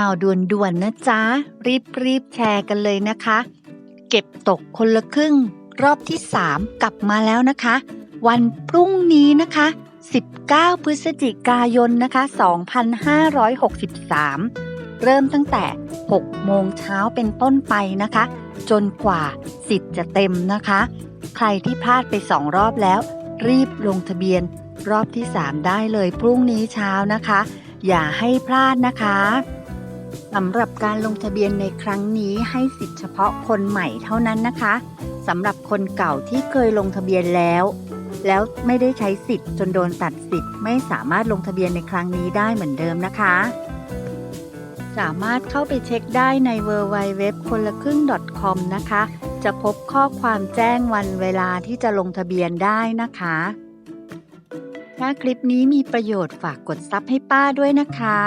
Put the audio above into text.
ข่าวด่วนๆนะจ๊ะ รีบๆแชร์กันเลยนะคะ เก็บตกคนละครึ่ง รอบที่ 3 กลับมาแล้วนะคะ วันพรุ่งนี้นะคะ 19 พฤศจิกายนนะคะ 2563 เริ่มตั้งแต่ 6 โมงเช้าเป็นต้นไปนะคะ จนกว่าสิทธิ์จะเต็มนะคะ ใครที่พลาดไป 2 รอบแล้ว รีบลงทะเบียนรอบที่ 3 ได้เลยพรุ่งนี้เช้านะคะ อย่าให้พลาดนะคะ สำหรับการลงทะเบียนในครั้งนี้ให้สิทธิเฉพาะคนใหม่เท่านั้นนะคะสำหรับคนเก่าที่เคยลงทะเบียนแล้ว แล้วไม่ได้ใช้สิทธิ์จนโดนตัดสิทธิ์ไม่สามารถลงทะเบียนในครั้งนี้ได้เหมือนเดิมนะคะ สามารถเข้าไปเช็คได้ใน w w w คนละครึ่ง .com นะคะ จะพบข้อความแจ้งวันเวลาที่จะลงทะเบียนได้นะคะ ถ้าคลิปนี้มีประโยชน์ฝากกดซับให้ป้าด้วยนะคะ